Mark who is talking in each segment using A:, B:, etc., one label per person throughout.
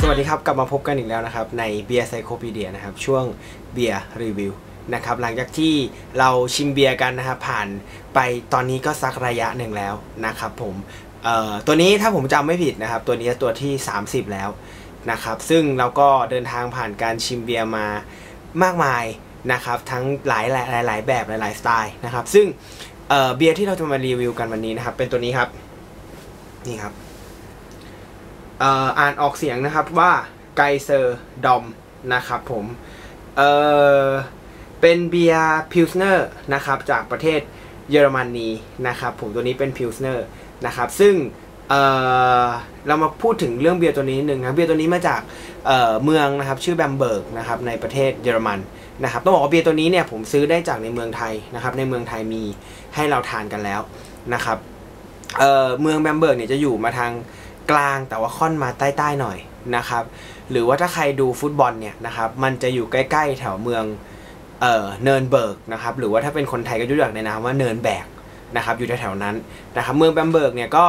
A: สวัสดีครับ กลับมาพบกันอีกแล้วนะครับ ในเบียร์ไซโคปีเดียนะครับ ช่วงเบียร์รีวิวนะครับหลังจากที่เราชิมเบียร์กันนะครับผ่านไปตอนนี้ก็สักระยะหนึ่งแล้วนะครับผม ตัวนี้ถ้าผมจำไม่ผิดนะครับ ตัวนี้ตัวที่ 30 แล้วนะครับ ซึ่งเราก็เดินทางผ่านการชิมเบียร์มามากมายนะครับ ทั้งหลายหลายหลายแบบหลายหลายสไตล์นะครับ ซึ่งเเบียร์ที่เราจะมารีวิวกันวันนี้นะครับ เป็นตัวนี้ครับ นี่ครับอ่ออ่านออกเสียงนะครับว่าไกเซอร์ดอมนะครับผมเเป็นเบียร์พิลสเนอร์นะครับจากประเทศเยอรมนีนะครับผมตัวนี้เป็นพิลสเนอร์ นะครับ ซึ่งเเรามาพูดถึงเรื่องเบียร์ตัวนี้นิดนึงนะเบียร์ตัวนี้มาจากเเมืองนะครับชื่อแบมเบิร์กนะครับในประเทศเยอรมันนะครับต้องบอกว่าเบียร์ตัวนี้เนี่ยผมซื้อได้จากในเมืองไทยนะครับ ในเมืองไทยมีให้เราทานกันแล้วนะครับเเมืองแบมเบิร์กเนี่ยจะอยู่มาทางกลางแต่ว่าค่อนมาใต้ๆหน่อยนะครับหรือว่าถ้าใครดูฟุตบอลเนี่ยนะครับมันจะอยู่ใกล้ ๆ แถวเมืองเออเนินเบิร์กนะครับหรือว่าถ้าเป็นคนไทยก็รู้จักในนามว่าเนินแบก นะครับอยู่แถวๆนั้นนะครับเมืองแบมเบิร์กเนี่ยก็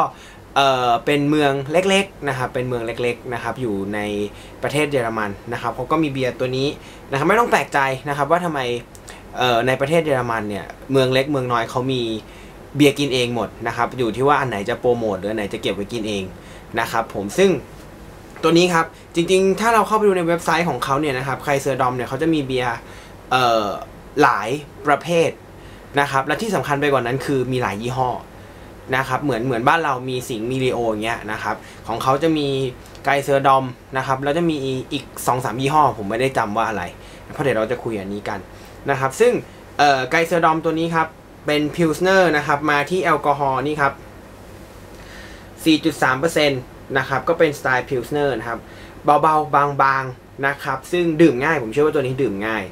A: เออเป็นเมืองเล็กๆนะครับเป็นเมืองเล็กๆนะครับอยู่ในประเทศเยอรมันนะครับเขาก็มีเบียร์ตัวนี้นะครับไม่ต้องแปลกใจนะครับว่าทำไมเออในประเทศเยอรมันเนี่ยเมืองเล็กเมืองน้อยเขามีเบียร์กินเองหมดนะครับอยู่ที่ว่าอันไหนจะโปรโมทหรืออันไหนจะเก็บไว้กินเองนะครับผมซึ่งตัวนี้ครับจริงๆ ถ้าเราเข้าไปดูในเว็บไซต์ของเขาเนี่ยนะครับใครเซอร์ดอมเนี่ยเขาจะมีเบียร์เออหลายประเภท นะครับและที่สำคัญไปกว่านั้นคือมีหลายยี่ห้อนะครับเหมือนเหมือนบ้านเรามีสิงห์มีรีโออย่างเงี้ยนะครับของเขาจะมีไกเซอร์ดอมนะครับแล้วจะมีอีก2อสามยี่ห้อ ผมไม่ได้จำว่าอะไร เพราะเดี๋ยวเราจะคุยอันนี้กันนะครับซึ่งไกเซอร์ดอมตัวนี้ครับเป็นพิลสเนอร์นะครับมาที่แอลกอฮอล์นี่ครับ 4.3%นะครับก็เป็นสไตล์พิลสเนอร์นะครับเบาๆ บางๆนะครับซึ่งดื่มง่ายผมเชื่อว่าตัวนี้ดื่มง่าย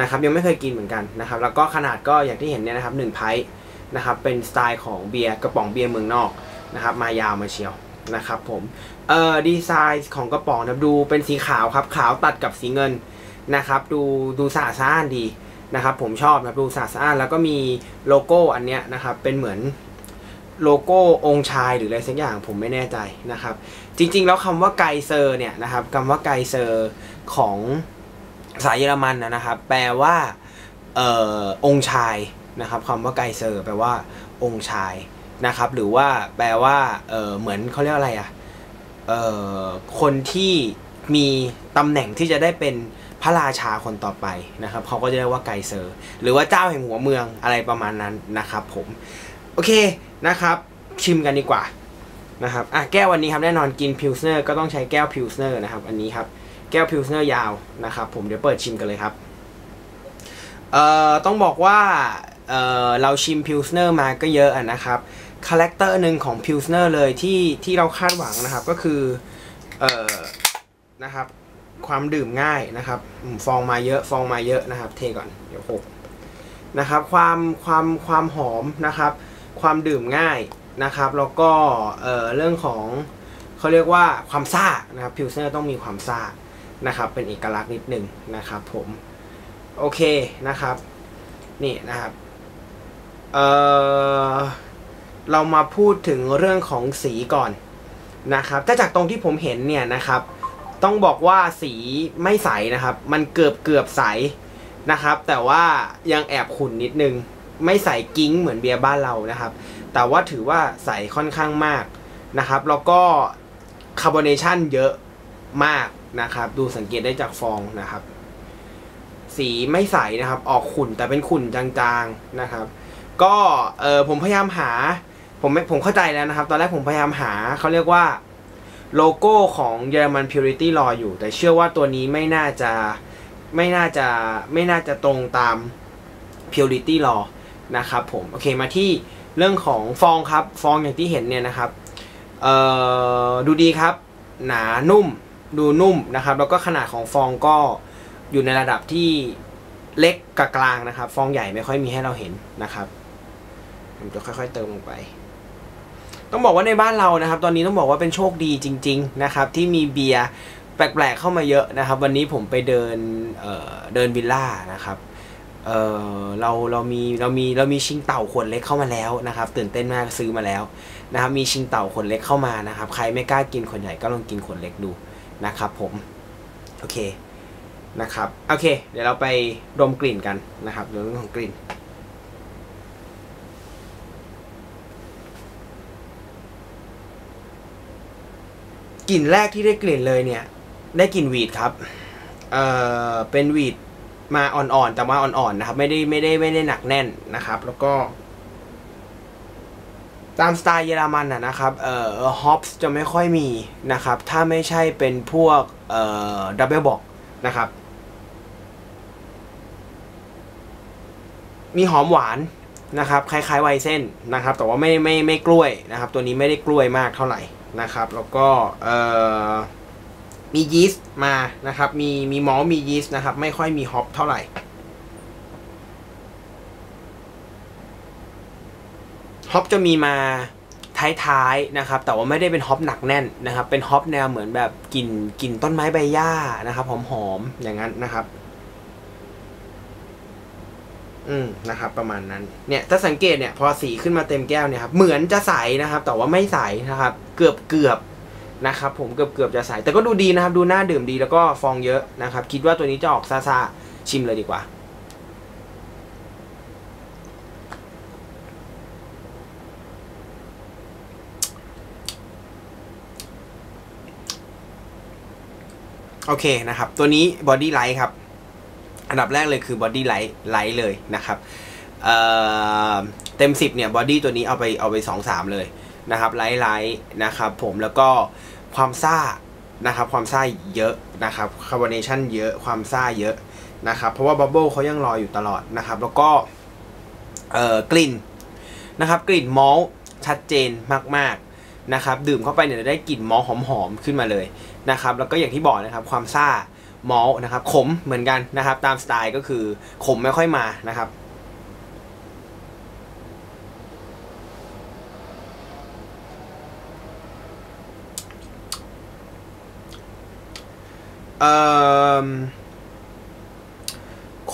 A: นะครับยังไม่เคยกินเหมือนกันนะครับแล้วก็ขนาดก็อย่างที่เห็นเนี่ยนะครับ1ไพท์นะครับเป็นสไตล์ของเบียร์กระป๋องเบียร์เมืองนอกนะครับมายาวมาเชียวนะครับผมเอ่อดีไซน์ของกระป๋องนะดูเป็นสีขาวครับขาวตัดกับสีเงินนะครับดูดูสะอาดสะอ้านดีนะครับผมชอบนะครับดูสะอาดสะอ้านแล้วก็มีโลโก้อันเนี้ยนะครับเป็นเหมือนโลโก้องค์ชายหรืออะไรสักอย่างผมไม่แน่ใจนะครับ จริงๆ แล้วคำว่าไกเซอร์เนี่ยนะครับคำว่าไกเซอร์ของ ภาษาเยอรมันนะครับ แปลว่าเอ่อองค์ชายนะครับคำว่าไกเซอร์ แปลว่าองค์ชายนะครับ หรือว่าแปลว่าเออเหมือนเขาเรียกอะไรอะเอ่อคนที่มีตำแหน่งที่จะได้เป็นพระราชาคนต่อไปนะครับเขาก็จะเรียกว่าไกเซอร์ หรือว่าเจ้าแห่งหัวเมืองอะไรประมาณนั้นนะครับ ผมโอเคนะครับ ชิมกันดีกว่านะครับอะแก้ววันนี้ครับแน่นอนกินพิลสเนอร์ก็ต้องใช้แก้วพิลสเนอร์นะครับ อันนี้ครับ แก้วพิลสเนอร์ยาวนะครับผมเดี๋ยวเปิดชิมกันเลยครับเอ่อต้องบอกว่าเอ่อเราชิมพิลสเนอร์มาก็เยอะนะครับคาแรคเตอร์หนึ่งของพิลสเนอร์เลยที่ที่เราคาดหวังนะครับก็คือเอ่อนะครับความดื่มง่ายนะครับฟองมาเยอะฟองมาเยอะนะครับ เทก่อนเดี๋ยวหกนะครับความความความหอมนะครับ ความดื่มง่ายนะครับแล้วก็เอ่อเรื่องของเขาเรียกว่าความซ่านะครับพิลสเซอร์ต้องมีความซ่า นะครับเป็นเอกลักษณ์นิดหนึ่งนะครับผมโอเคนะครับนี่นะครับเออเรามาพูดถึงเรื่องของสีก่อนนะครับถ้าจากตรงที่ผมเห็นเนี่ยนะครับ ต้องบอกว่าสีไม่ใสนะครับ มันเกือบเกือบใสนะครับ แต่ว่ายังแอบขุ่นนิดนึง ไม่ใสกิ้งเหมือนเบียร์บ้านเรานะครับ แต่ว่าถือว่าใสค่อนข้างมากนะครับ แล้วก็คาร์บอเนชันเยอะมาก นะครับ ดูสังเกตได้จากฟองนะครับ สีไม่ใสนะครับ ออกขุ่นแต่เป็นขุ่นจางๆนะครับ ก็เออผมพยายามหา ผมไม่ผมเข้าใจแล้วนะครับ ตอนแรกผมพยายามหาเขาเรียกว่าโลโก้ของเยอรมัน Purity Law อยู่ แต่เชื่อว่าตัวนี้ไม่น่าจะไม่น่าจะไม่น่าจะตรงตาม Purity Law นะครับผม โอเคมาที่เรื่องของฟองครับ ฟองอย่างที่เห็นเนี่ยนะครับ เอ่อ ดูดีครับ หนานุ่ม ดูนุ่มนะครับ แล้วก็ขนาดของฟองก็อยู่ในระดับที่เล็กกับกลางนะครับ ฟองใหญ่ไม่ค่อยมีให้เราเห็นนะครับผมจะค่อย ๆ เติมลงไป ต้องบอกว่าในบ้านเรานะครับ ตอนนี้ต้องบอกว่าเป็นโชคดีจริง ๆ นะครับ ที่มีเบียร์แปลกๆเข้ามาเยอะนะครับ วันนี้ผมไปเดินเเดินวิลล่านะครับเเราเรามีเรามีเรามีชิงเต่าขวดเล็กเข้ามาแล้วนะครับ ตื่นเต้นมากซื้อมาแล้วนะครับ มีชิงเต่าขวดเล็กเข้ามานะครับ ใครไม่กล้ากินขวดใหญ่ก็ลองกินขวดเล็กดู นะครับผม โอเคนะครับโอเค เดี๋ยวเราไปดมกลิ่นกันนะครับเรื่องของกลิ่นกลิ่นแรกที่ได้กลิ่นเลยเนี่ย ได้กลิ่นวีดครับ เอ่อ เป็นวีดมาอ่อนๆ แต่ว่าอ่อนๆ นะครับ ไม่ได้ไม่ได้ไม่ได้หนักแน่นนะครับ แล้วก็ ตามสไตล์เยอรมันอะนะครับเอ่อฮอปส์จะไม่ค่อยมีนะครับ ถ้าไม่ใช่เป็นพวกเอ่อดับเบิลบอกนะครับ มีหอมหวานนะครับ คล้ายๆไวเส้นนะครับ แต่ว่าไม่ไม่ไม่กล้วยนะครับ ตัวนี้ไม่ได้กล้วยมากเท่าไหร่นะครับ แล้วก็เอ่อมียีสต์มานะครับ มีมีมอลมียีสต์นะครับ ไม่ค่อยมีฮอปเท่าไหร่ ฮอปจะมีมาท้ายๆนะครับ แต่ว่าไม่ได้เป็นฮอปหนักแน่นนะครับ เป็นฮอปแนวเหมือนแบบกลิ่นกลิ่นต้นไม้ใบหญ้านะครับหอมๆอย่างนั้นนะครับ อืมนะครับ ประมาณนั้น เนี่ยถ้าสังเกตเนี่ย พอสีขึ้นมาเต็มแก้วเนี่ยครับเหมือนจะใสนะครับ แต่ว่าไม่ใสนะครับ เกือบเกือบนะครับ ผมเกือบเกือบจะใสแต่ก็ดูดีนะครับ ดูน่าดื่มดีแล้วก็ฟองเยอะนะครับ คิดว่าตัวนี้จะออกซาซาชิมเลยดีกว่า โอเคนะครับ ตัวนี้ Body Light ครับ อันดับแรกเลยคือ Body Light Light เลยนะครับเเต็ม 10เนี่ย Body ตัวนี้เอาไปเอาไป 2 3 เลยนะครับไลท์ไลท์นะครับผมแล้วก็ความซ่านะครับความซ่าเยอะนะครับคาร์บอเนชันเยอะความซ่าเยอะนะครับเพราะว่าบับเบิลเขายังรออยู่ตลอดนะครับแล้วก็กลิ่นนะครับกลิ่นมอลชัดเจนมากๆ นะครับดื่มเข้าไปเนี่ยจะได้กลิ่นมอลหอมๆขึ้นมาเลยนะครับแล้วก็อย่างที่บอกนะครับความซ่ามอลนะครับขมเหมือนกันนะครับ ตามสไตล์ก็คือขมไม่ค่อยมานะครับ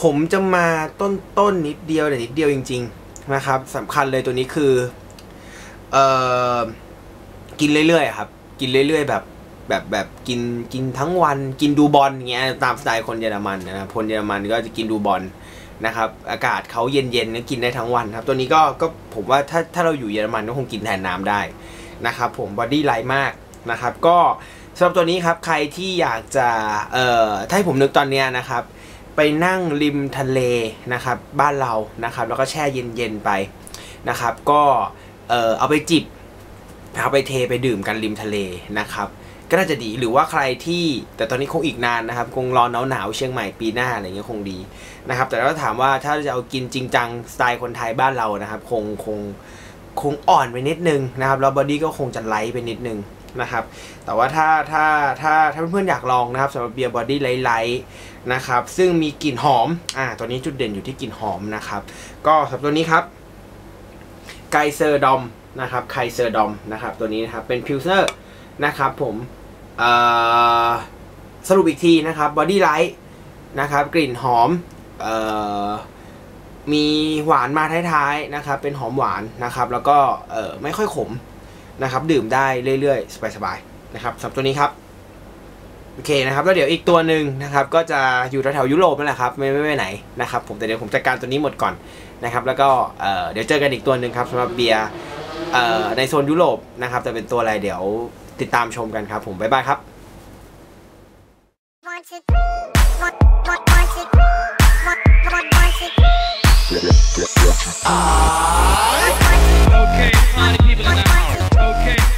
A: ขมจะมาต้นต้นนิดเดียวแต่นิดเดียวจริง ๆ นะครับสำคัญเลยตัวนี้คือ เอ่อ กินเรื่อยๆครับ กินเรื่อย ๆ แบบแบบแบบกินกินทั้งวันกินดูบอลเงี้ยตามสไตล์คนเยอรมันนะครับคนเยอรมันก็จะกินดูบอลนะครับ อากาศเขาเย็นๆก็กินได้ทั้งวันครับ ตัวนี้ก็ก็ผมว่าถ้าถ้าเราอยู่เยอรมันก็คงกินแทนน้ำได้นะครับ ผมบอดี้ไลท์มากนะครับ ก็สำหรับตัวนี้ครับใครที่อยากจะเอ่อถ้าให้ผมนึกตอนเนี้ยนะครับ ไปนั่งริมทะเลนะครับ บ้านเรานะครับ แล้วก็แช่เย็นๆไปนะครับ ก็เออเอาไปจิบ เอาไปเทไปดื่มกันริมทะเลนะครับ ก็น่าจะดีหรือว่าใครที่แต่ตอนนี้คงอีกนานนะครับ คงรอหนาวหนาวเชียงใหม่ปีหน้าอะไรเงี้ยคงดีนะครับ แต่ถ้าถามว่าถ้าจะเอากินจริงจังสไตล์คนไทยบ้านเรานะครับ คงคงคงอ่อนไปนิดนึงนะครับแล้วบอดี้ก็คงจะไลท์ไปนิดนึงนะครับ แต่ว่าถ้าถ้าถ้าถ้าเพื่อนๆอยากลองนะครับสำหรับเบียร์บอดี้ไลท์ๆนะครับ ซึ่งมีกลิ่นหอม อ่า ตัวนี้จุดเด่นอยู่ที่กลิ่นหอมนะครับ ก็สำหรับตัวนี้ครับไกเซอร์ดอม นะครับไคเซอร์ดอมนะครับตัวนี้นะครับเป็นพิวเซอร์นะครับผมสรุปอีกทีนะครับบอดี้ไลท์นะครับกลิ่นหอมออมีหวานมาท้ายๆนะครับเป็นหอมหวานนะครับแล้วก็ไม่ค่อยขมนะครับดื่มได้เรื่อยๆ สบายๆนะครับสำหรับตัวนี้ครับโอเคนะครับแล้วเดี๋ยวอีกตัวหนึ่งนะครับก็จะอยู่แถวๆยุโรปนั่นแหละครับไม่ไม่ไปไหนนะครับผมแต่เดี๋ยวผมจัดการตัวนี้หมดก่อนนะครับแล้วก็เเดี๋ยวเจอกันอีกตัวหนึ่งครับสำหรับเบียร์ ในโซนยุโรปนะครับแต่เป็นตัวอะไรเดี๋ยวติดตามชมกันครับผมบ๊ายบายครับ
B: One, two, three. One, one, one, two, three. One, one, one, two, three. One, one, two,
C: Okay, party people in the house.